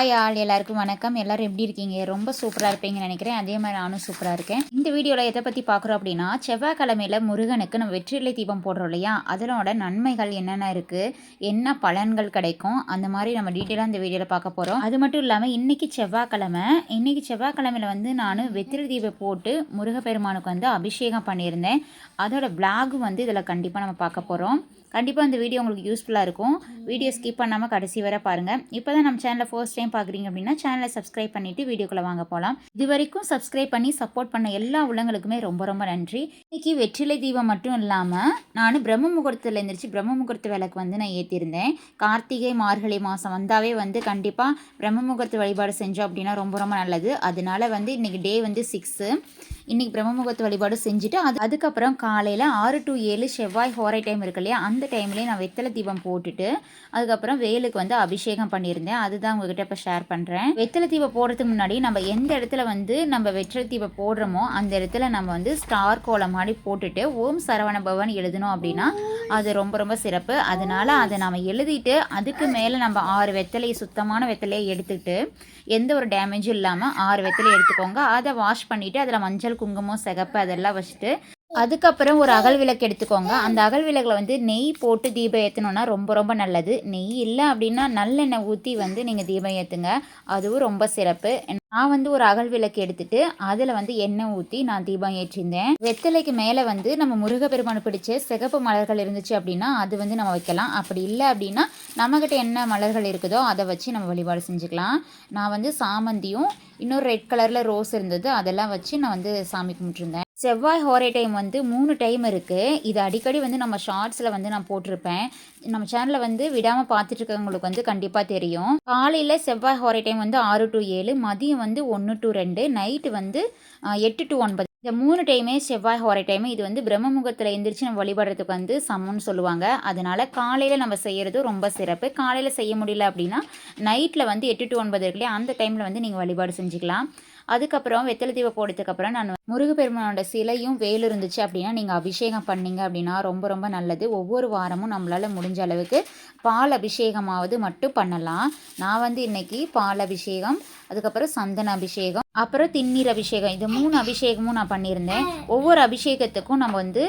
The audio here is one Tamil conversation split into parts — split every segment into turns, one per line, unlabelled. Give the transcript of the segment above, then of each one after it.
Hi all. எல்லாருக்கும் வணக்கம். எல்லாரும் எப்படி இருக்கீங்க? ரொம்ப சூப்பராக இருப்பீங்கன்னு நினைக்கிறேன். அதே மாதிரி நானும் சூப்பராக இருக்கேன். இந்த வீடியோவில் எதை பற்றி பார்க்குறோம் அப்படின்னா செவ்வாய்க்கிழமையில் முருகனுக்கு நம்ம வெற்றிலை தீபம் போடுறோம் இல்லையா? அதனோட நன்மைகள் என்னென்ன இருக்குது என்ன பலன்கள் கிடைக்கும்? அந்த மாதிரி நம்ம டீட்டெயிலாக இந்த வீடியோவில் பார்க்க போகிறோம் அது மட்டும் இல்லாமல் இன்றைக்கி செவ்வாய்க்கிழமை. இன்றைக்கி செவ்வாய்க்கிழமையில் வந்து நான் வெற்றிலை தீபம் போட்டு முருகப்பெருமானுக்கு வந்து அபிஷேகம் பண்ணியிருந்தேன். அதோட பிளாக் வந்து இதில் கண்டிப்பாக நம்ம பார்க்க போகிறோம் கண்டிப்பாக இந்த வீடியோ உங்களுக்கு யூஸ்ஃபுல்லாக இருக்கும். வீடியோ ஸ்கிப் பண்ணாமல் கடைசி வரை பாருங்கள் இப்போ தான் நம்ம சேனலை ஃபர்ஸ்ட் டைம் பார்க்குறீங்க அப்படின்னா சேனலை சப்ஸ்கிரைப் பண்ணிவிட்டு வீடியோக்குள்ளே வாங்க போகலாம் இது வரைக்கும் சப்ஸ்கிரைப் பண்ணி சப்போர்ட் பண்ண எல்லா உள்ளங்களுக்குமே ரொம்ப ரொம்ப நன்றி. இன்றைக்கி வெற்றிலை தீபம் மட்டும் இல்லாமல் நான் பிரம்ம முகூர்த்தத்தில் எழுந்திரிச்சு பிரம்ம முகூர்த்த விளக்கு வந்து நான் ஏற்றிருந்தேன் கார்த்திகை மார்கழி மாதம் வந்தாவே வந்து கண்டிப்பாக பிரம்ம முகூர்த்த வழிபாடு செஞ்சோம் அப்படின்னா ரொம்ப ரொம்ப நல்லது. அதனால வந்து இன்றைக்கி டே வந்து சிக்ஸு இன்றைக்கி பிரம்ம வழிபாடு செஞ்சுட்டு அது அதுக்கப்புறம் காலையில் ஆறு டு ஏழு செவ்வாய் ஹோரை டைம் இருக்கு இல்லையா? அந்த டைம்லேயே நான் வெத்தலை தீபம் போட்டுட்டு அதுக்கப்புறம் வேலுக்கு வந்து அபிஷேகம் பண்ணியிருந்தேன். அதுதான் உங்ககிட்ட இப்போ ஷேர் பண்ணுறேன் வெத்தலை தீபம் போடுறதுக்கு முன்னாடி நம்ம எந்த இடத்துல வந்து நம்ம வெற்றலை தீபம் போடுறோமோ அந்த இடத்துல நம்ம வந்து ஸ்டார் கோலம் மாதிரி போட்டுட்டு ஓம் சரவண பவன் எழுதணும் அப்படின்னா அது ரொம்ப ரொம்ப சிறப்பு. அதனால் அதை நாம் எழுதிட்டு அதுக்கு மேலே நம்ம ஆறு வெத்தலையை சுத்தமான வெத்தலையை எடுத்துக்கிட்டு எந்த ஒரு டேமேஜும் இல்லாமல் ஆறு வெத்தலையை எடுத்துக்கோங்க. அதை வாஷ் பண்ணிவிட்டு அதில் மஞ்சள் குங்குமம் சிகப்பு அதெல்லாம் வச்சுட்டு அதுக்கப்புறம் ஒரு அகல் விளக்கு எடுத்துக்கோங்க. அந்த அகல் விளக்கில் வந்து நெய் போட்டு தீபம் ஏற்றணுன்னா ரொம்ப ரொம்ப நல்லது. நெய் இல்லை அப்படின்னா நல்லெண்ணெய் ஊற்றி வந்து நீங்கள் தீபம் ஏற்றுங்க அதுவும் ரொம்ப சிறப்பு. நான் வந்து ஒரு அகல் விளக்கு எடுத்துட்டு அதில் வந்து எண்ணெய் ஊற்றி நான் தீபம் ஏற்றிருந்தேன். வெத்தலைக்கு மேலே வந்து நம்ம முருகப்பெருமானு பிடிச்ச சிகப்பு மலர்கள் இருந்துச்சு அப்படின்னா அது வந்து நம்ம வைக்கலாம். அப்படி இல்லை அப்படின்னா நம்மக்கிட்ட என்ன மலர்கள் இருக்குதோ அதை வச்சு நம்ம வழிபாடு செஞ்சுக்கலாம். நான் வந்து சாமந்தியும் இன்னொரு ரெட் கலரில் ரோஸ் இருந்தது அதெல்லாம் வச்சு நான் வந்து சாமி கும்பிட்டுருந்தேன். செவ்வாய் ஹோரே டைம் வந்து மூணு டைம் இருக்குது இது அடிக்கடி வந்து நம்ம ஷார்ட்ஸில் வந்து நான் போட்டிருப்பேன். நம்ம சேனலில் வந்து விடாமல் பார்த்துட்டு இருக்கவங்களுக்கு வந்து கண்டிப்பாக தெரியும். காலையில் செவ்வாய் ஹோரே டைம் வந்து ஆறு டு ஏழு மதியம் வந்து ஒன்று டு ரெண்டு நைட்டு வந்து எட்டு டு ஒன்பது. இந்த மூணு டைமே செவ்வாய் ஹோரை டைமு இது வந்து பிரம்ம முகத்தில் எந்திரிச்சு நம்ம வழிபடுறதுக்கு வந்து சமம்னு சொல்லுவாங்க. அதனால் காலையில் நம்ம செய்கிறது ரொம்ப சிறப்பு. காலையில் செய்ய முடியல அப்படின்னா நைட்டில் வந்து எட்டு டு ஒன்பது இருக்குல்லையே அந்த டைமில் வந்து நீங்கள் வழிபாடு செஞ்சுக்கலாம். அதுக்கப்புறம் வெத்தலை தீபம் போட்டதுக்கப்புறம் நான் முருகப்பெருமானோட சிலையும் வேல் இருந்துச்சு அப்படின்னா நீங்கள் அபிஷேகம் பண்ணீங்க அப்படின்னா ரொம்ப ரொம்ப நல்லது. ஒவ்வொரு வாரமும் நம்மளால் முடிஞ்ச அளவுக்கு பால் அபிஷேகமாவது மட்டும் பண்ணலாம். நான் வந்து இன்றைக்கி பால் அபிஷேகம் அதுக்கப்புறம் சந்தன அபிஷேகம் அப்புறம் திண்ணீர் அபிஷேகம். இது மூணு அபிஷேகமும் நான் பண்ணியிருந்தேன். ஒவ்வொரு அபிஷேகத்துக்கும் நம்ம வந்து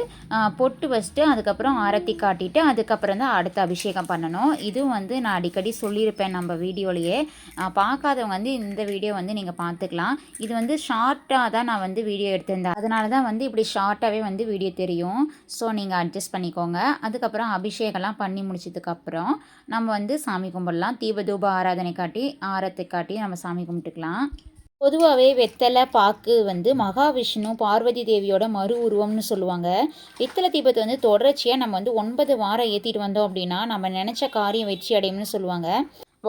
பொட்டு வச்சுட்டு அதுக்கப்புறம் ஆரத்தி காட்டிட்டு அதுக்கப்புறம் தான் அடுத்த அபிஷேகம் பண்ணணும். இதுவும் வந்து நான் அடிக்கடி சொல்லியிருப்பேன் நம்ம வீடியோலையே. பார்க்காதவங்க வந்து இந்த வீடியோ வந்து நீங்கள் பார்த்துக்கலாம். இது வந்து ஷார்ட்டாக தான் நான் வந்து வீடியோ எடுத்திருந்தேன். அதனால தான் வந்து இப்படி ஷார்ட்டாகவே வந்து வீடியோ தெரியும். ஸோ நீங்கள் அட்ஜஸ்ட் பண்ணிக்கோங்க. அதுக்கப்புறம் அபிஷேகம்லாம் பண்ணி முடிச்சதுக்கப்புறம் நம்ம வந்து சாமி கும்பிடலாம். தீபதூப ஆராதனை காட்டி ஆரத்தை காட்டி நம்ம சாமி கும்பிட்டுக்கலாம். பொதுவாகவே வெத்தலை பாக்கு வந்து மகாவிஷ்ணு பார்வதி தேவியோட மறு உருவம்னு சொல்லுவாங்க. வெத்தலை தீபத்தை வந்து தொடர்ச்சியாக நம்ம வந்து ஒன்பது வாரம் ஏற்றிட்டு வந்தோம் அப்படின்னா நம்ம நினச்ச காரியம் வெற்றி அடையும்னு சொல்லுவாங்க.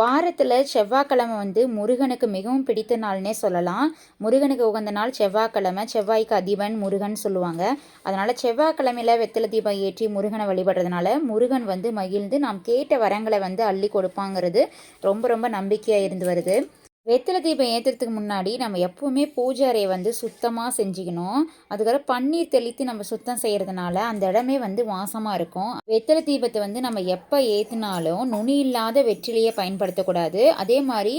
வாரத்தில் செவ்வாய்க்கிழமை வந்து முருகனுக்கு மிகவும் பிடித்த நாள்னே சொல்லலாம். முருகனுக்கு உகந்த நாள் செவ்வாய்க்கிழமை செவ்வாய்க்கு அதிபன் முருகன் சொல்லுவாங்க. அதனால் செவ்வாய்க்கிழமையில் வெத்தலை தீபம் ஏற்றி முருகனை வழிபடுறதுனால முருகன் வந்து மகிழ்ந்து நாம் கேட்ட வரங்களை வந்து அள்ளி கொடுப்பாங்கிறது ரொம்ப ரொம்ப நம்பிக்கையாக இருந்து வருது. வெத்தலை தீபம் ஏற்றுறதுக்கு முன்னாடி நம்ம எப்போவுமே பூஜை அறையை வந்து சுத்தமாக செஞ்சுக்கணும். அதுக்கப்புறம் பன்னீர் தெளித்து நம்ம சுத்தம் செய்கிறதுனால அந்த இடமே வந்து வாசமாக இருக்கும். வெத்தலை தீபத்தை வந்து நம்ம எப்போ ஏற்றினாலும் நுனி இல்லாத வெற்றிலையை பயன்படுத்தக்கூடாது. அதே மாதிரி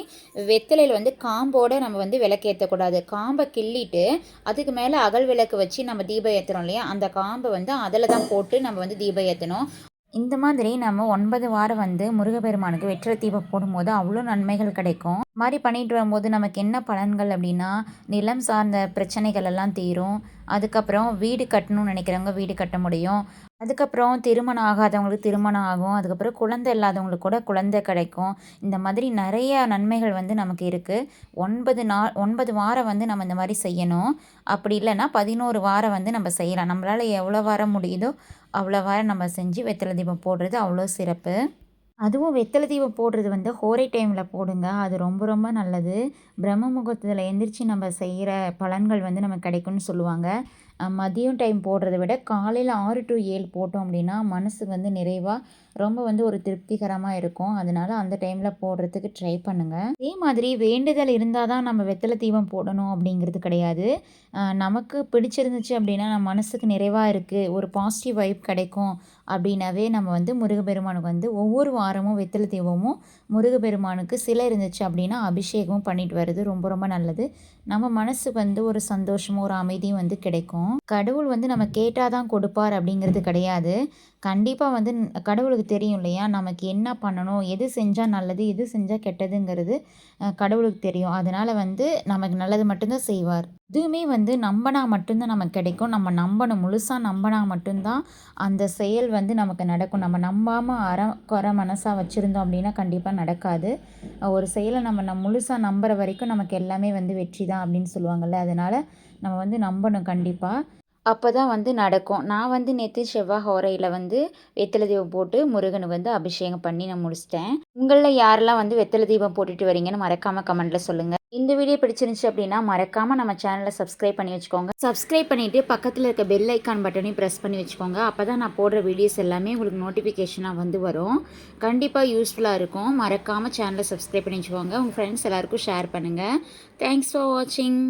வெத்தலையில் வந்து காம்போடு நம்ம வந்து விளக்கு ஏற்றக்கூடாது காம்பை கிள்ளிட்டு அதுக்கு மேலே அகல் விளக்கு வச்சு நம்ம தீபம் ஏற்றுறோம் இல்லையா? அந்த காம்பை வந்து அதில் தான் போட்டு நம்ம வந்து தீபம் ஏற்றணும் இந்த மாதிரி நம்ம ஒன்பது வாரம் வந்து முருகப்பெருமானுக்கு வெற்ற தீபம் போடும்போது அவ்வளோ நன்மைகள் கிடைக்கும். மாதிரி பண்ணிட்டு வரும்போது நமக்கு என்ன பலன்கள் அப்படின்னா நிலம் சார்ந்த பிரச்சனைகள் எல்லாம் தீரும். அதுக்கப்புறம் வீடு கட்டணும்னு நினைக்கிறவங்க வீடு கட்ட முடியும். அதுக்கப்புறம் திருமணம் ஆகாதவங்களுக்கு திருமணம் ஆகும். அதுக்கப்புறம் குழந்தை இல்லாதவங்களுக்கு கூட குழந்தை கிடைக்கும். இந்த மாதிரி நிறைய நன்மைகள் வந்து நமக்கு இருக்குது ஒன்பது நாள் ஒன்பது வாரம் வந்து நம்ம இந்த மாதிரி செய்யணும். அப்படி இல்லைன்னா பதினோரு வாரம் வந்து நம்ம செய்யலாம். நம்மளால் எவ்வளோ வாரம் முடியுதோ அவ்வளோ வாரம் நம்ம செஞ்சு வெத்தலை தீபம் போடுறது அவ்வளோ சிறப்பு. அதுவும் வெத்தலை தீபம் போடுறது வந்து ஹோரை டைமில் போடுங்க. அது ரொம்ப ரொம்ப நல்லது. பிரம்ம முகூர்த்தத்தில் எந்திரிச்சு நம்ம செய்கிற பலன்கள் வந்து நமக்கு கிடைக்கும்னு சொல்லுவாங்க. மதியம் டைம் போடுறத விட காலையில் ஆறு டு ஏழு போட்டோம் அப்படின்னா மனசு வந்து நிறைவாக ரொம்ப வந்து ஒரு திருப்திகரமாக இருக்கும். அதனால அந்த டைமில் போடுறதுக்கு ட்ரை பண்ணுங்கள் அதே மாதிரி வேண்டுதல் இருந்தால் தான் நம்ம வெத்தலை தீபம் போடணும் அப்படிங்கிறது கிடையாது. நமக்கு பிடிச்சிருந்துச்சு அப்படின்னா நம்ம மனசுக்கு நிறைவாக இருக்குது ஒரு பாசிட்டிவ் வைப் கிடைக்கும் அப்படின்னாவே நம்ம வந்து முருகப்பெருமானுக்கு வந்து ஒவ்வொரு வாரமும் வெத்தலை தீபமும் முருகப்பெருமானுக்கு சிலை இருந்துச்சு அப்படின்னா அபிஷேகமும் பண்ணிட்டு வர்றது ரொம்ப ரொம்ப நல்லது. நம்ம மனசுக்கு வந்து ஒரு சந்தோஷமும் ஒரு அமைதியும் வந்து கிடைக்கும். கடவுள் வந்து நம்ம கேட்டால் தான் கொடுப்பார் அப்படிங்கிறது கிடையாது. கண்டிப்பாக வந்து கடவுளுக்கு தெரியும் இல்லையா? நமக்கு என்ன பண்ணணும்? எது செஞ்சால் நல்லது? எது செஞ்சால் கெட்டதுங்கிறது கடவுளுக்கு தெரியும். அதனால் வந்து நமக்கு நல்லது மட்டும்தான் செய்வார். இதுவுமே வந்து நம்பினா மட்டும்தான் நமக்கு கிடைக்கும். நம்ம நம்பணும். முழுசாக நம்பினா மட்டும்தான் அந்த செயல் வந்து நமக்கு நடக்கும். நம்ம நம்பாமல் அற குறை மனசாக வச்சுருந்தோம் அப்படின்னா கண்டிப்பாக நடக்காது. ஒரு செயலை நம்ம நம் முழுசாக நம்புகிற வரைக்கும் நமக்கு எல்லாமே வந்து வெற்றி தான் அப்படின்னு சொல்லுவாங்கள்ல அதனால் நம்ம வந்து நம்பணும் கண்டிப்பாக அப்போ தான் வந்து நடக்கும். நான் வந்து நேற்று செவ்வாய் ஹோரையில் வந்து வெத்தலை தீபம் போட்டு முருகனுக்கு வந்து அபிஷேகம் பண்ணி நான் முடிச்சிட்டேன். உங்களில் யாரெல்லாம் வந்து வெத்தலை தீபம் போட்டுட்டு வரீங்கன்னு மறக்காமல் கமெண்ட்டில் சொல்லுங்கள் இந்த வீடியோ பிடிச்சிருந்துச்சு அப்படின்னா மறக்காமல் நம்ம சேனலை சப்ஸ்கிரைப் பண்ணி வச்சுக்கோங்க. சப்ஸ்கிரைப் பண்ணிவிட்டு பக்கத்தில் இருக்க பெல் ஐக்கான் பட்டனையும் ப்ரெஸ் பண்ணி வச்சுக்கோங்க. அப்போ தான் நான் போடுற வீடியோஸ் எல்லாமே உங்களுக்கு நோட்டிஃபிகேஷனாக வந்து வரும். கண்டிப்பாக யூஸ்ஃபுல்லாக இருக்கும். மறக்காமல் சேனலை சப்ஸ்கிரைப் பண்ணி வச்சுக்கோங்க. உங்கள் ஃப்ரெண்ட்ஸ் எல்லாேருக்கும் ஷேர் பண்ணுங்கள் தேங்க்ஸ் ஃபார் வாட்சிங்